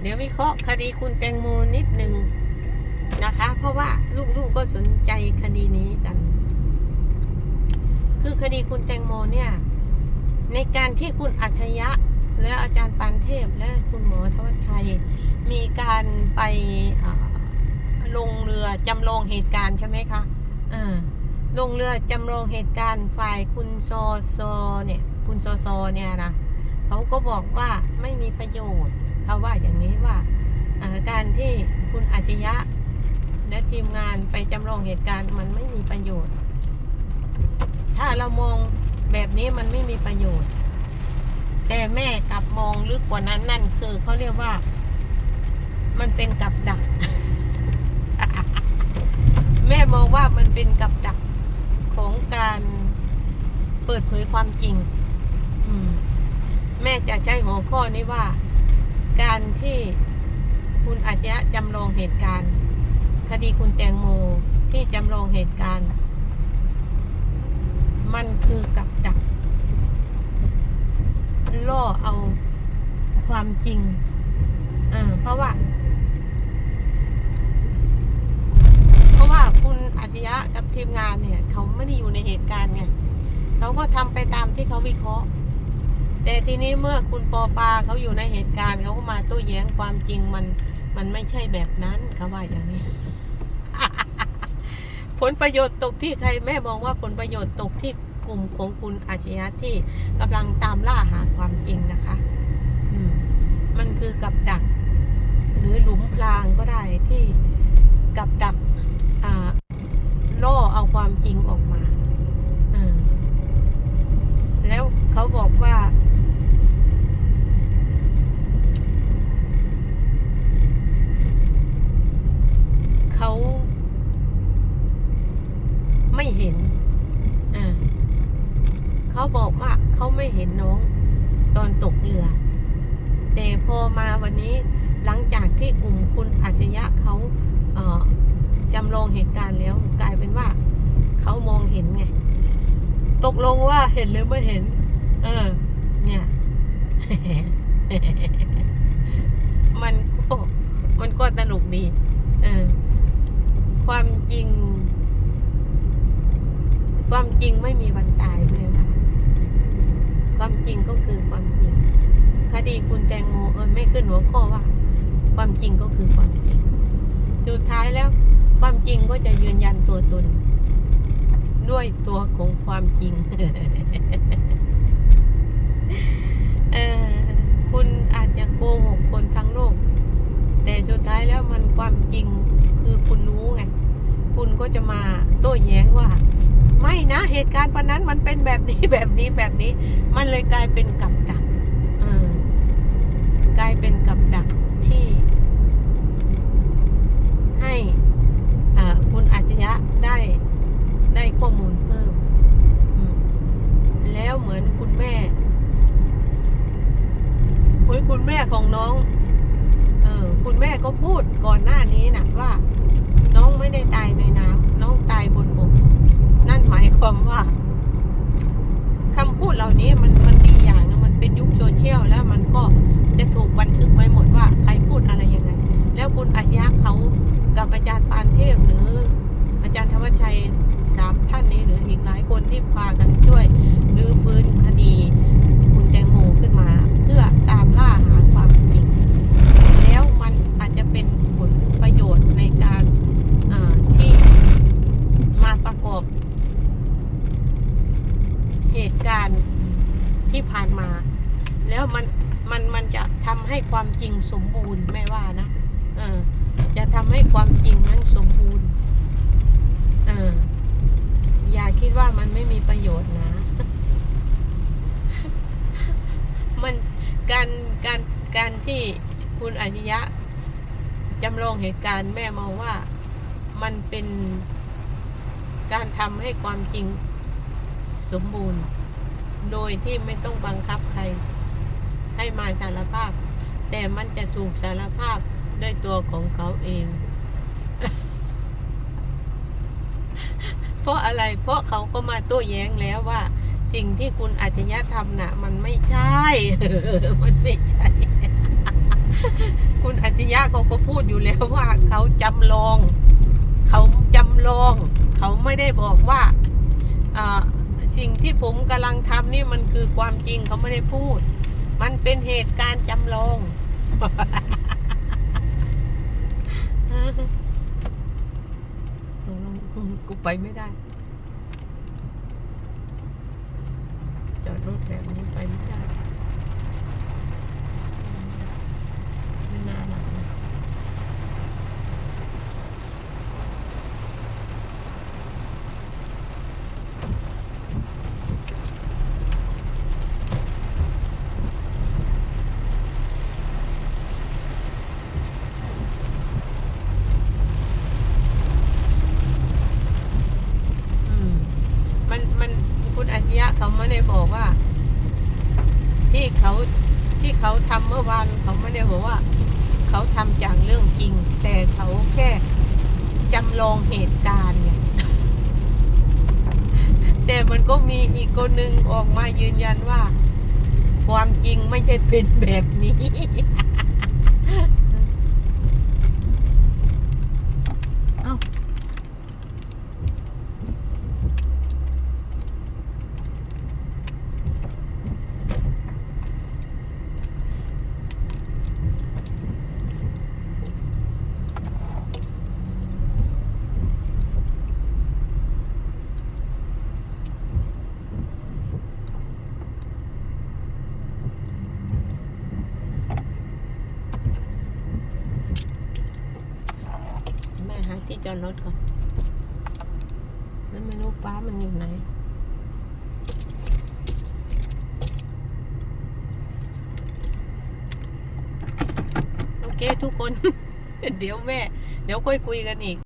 เดี๋ยววิเคราะห์คดีคุณแตงโมนิดหนึ่งนะคะ เพราะว่าลูกๆก็สนใจคดีนี้กัน คือคดีคุณแตงโมเนี่ย ในการที่คุณอัจฉริยะ และอาจารย์ปานเทพและคุณหมอทวัชชัย มีการไปลงเรือจำลองเหตุการณ์ใช่ไหมคะอ่าลงเรือจำลองเหตุการณ์ฝ่ายคุณซอซอเนี่ย คุณซอซอเนี่ยนะเขาก็บอกว่าไม่มีประโยชน์ เขาว่าอย่างนี้ว่าการที่คุณอาชยะ และทีมงานไปจำลองเหตุการณ์มันไม่มีประโยชน์ ถ้าเรามองแบบนี้มันไม่มีประโยชน์ แต่แม่กลับมองลึกกว่านั้นนั่นคือเขาเรียกว่า มันเป็นกับดัก แม่มองว่ามันเป็นกับดักของการเปิดเผยความจริง แม่จะใช้หัวข้อนี้ว่า การที่คุณอาชญะจำลองเหตุการณ์ คดีคุณแตงโมที่จำลองเหตุการณ์ มันคือกับดัก ล่อเอาความจริงอ่าเพราะว่า เพราะว่าคุณอาชญะกับทีมงานเนี่ย เขาไม่ได้อยู่ในเหตุการณ์ไงเขาก็ทำไปตามที่เขาวิเคราะห์ แต่ทีนี้เมื่อคุณปอปาเขาอยู่ในเหตุการณ์เขาก็มาโต้แย้งความจริงมันมันไม่ใช่แบบนั้นเขาว่าอย่างนี้ ผลประโยชน์ตกที่ใครแม่มองว่าผลประโยชน์ตกที่กลุ่มของคุณอาชญะที่กำลังตามล่าหาความจริงนะคะ อืม มันคือกับดัก หรือหลุมพรางก็ได้ที่กับดักอ่าล่อเอาความจริงออกมาอ่าแล้วเขาบอกว่าไม่เห็น อ่า เขาบอกว่าเขาไม่เห็นน้องตอนตกเรือ แต่ พอมาวันนี้หลังจากที่กลุ่มคุณอาชญะเขาเจำลองเหตุการณ์แล้วกลายเป็นว่าเขามองเห็นไง ตกลงว่าเห็นหรือไม่เห็น เออ เนี่ย มันก็มันก็ตลกดี เออ ความจริง ความจริงไม่มีวันตายแม่ว่าความจริงก็คือความจริง คดีคุณแตงโมเออไม่ขึ้นหัวข้อว่า ความจริงก็คือความจริง สุดท้ายแล้วความจริงก็จะยืนยันตัวตน ด้วยตัวของความจริงเออคุณอาจจะโกหกคนทั้งโลก แต่สุดท้ายแล้วมันความจริงคือคุณรู้ไงคุณก็จะมาโต้แย้งว่า ไม่นะเหตุการณ์วันนั้นมันเป็นแบบนี้แบบนี้แบบนี้ มันเลยกลายเป็นกับดัก กลายเป็นกับดักที่ให้คุณอาชญะได้ได้ข้อมูลเพิ่ม แล้วเหมือนคุณแม่คุณแม่ของน้อง เออคุณแม่ก็พูดก่อนหน้านี้นะว่า น้องไม่ได้ตายในน้ำน้องตายบนบก นั่นหมายความว่าคำพูดเหล่านี้มันมันดีอย่างนะมันเป็นยุคโซเชียลแล้วมันก็ จะถูกบันทึกไว้หมดว่าใครพูดอะไรยังไง แล้วคุณอาญะเขากับอาจารย์ปานเทพหรือ อาจารย์ธวัชชัยสามท่านนี้หรืออีกหลายคนที่พากันช่วยหรือฟื้นคดีคุณแตงโมขึ้นมา เพื่อตามล่าหาความจริง แล้วมันอาจจะเป็นผลประโยชน์ในการที่มาประกอบ เหตุการณ์ที่ผ่านมา แล้วมัน มันมันจะทำให้ความจริงสมบูรณ์ไม่ว่านะเออจะทำให้ความจริงนั้นสมบูรณ์เอออย่าคิดว่ามันไม่มีประโยชน์นะ มันการการการที่คุณอาชญะจำลองเหตุการณ์แม่มองว่ามันเป็นการทำให้ความจริงสมบูรณ์ โดยที่ไม่ต้องบังคับใคร ให้มาสารภาพ แต่มันจะถูกสารภาพด้วยตัวของเขาเอง เพราะอะไร เพราะเขาก็มาโต้แย้งแล้วว่า สิ่งที่คุณอาชญะทำน่ะ มันไม่ใช่ มันไม่ใช่ คุณจฉริยะเขาก็พูดอยู่แล้วว่า เขาจำลอง เขาจำลอง เขาไม่ได้บอกว่าสิ่งที่ผมกำลังทำนี่มันคือความจริงเขาไม่ได้พูด มันเป็นเหตุการณ์จำลอง กูไปไม่ได้ จอดรถแบบนี้ไปไม่ได้ ไม่น่ารักเลยอืมมันมันคุณอาชียะเขาไม่ได้บอกว่า ที่ เขาที่เขาทำเมื่อวานเขาไม่ได้บอกว่า เขาทำจากเรื่องจริง แต่เขาแค่จำลองเหตุการณ์ไงแต่มันก็มีอีกคนหนึ่งออกมายืนยันว่า ความจริงไม่ใช่เป็นแบบนี้ เอ้า แม่หาที่ จอดรถก่อนแล้วไม่รู้ป้ามันอยู่ไหน โอเคทุกคน เดี๋ยวแม่ เดี๋ยวค่อยคุยกันอีก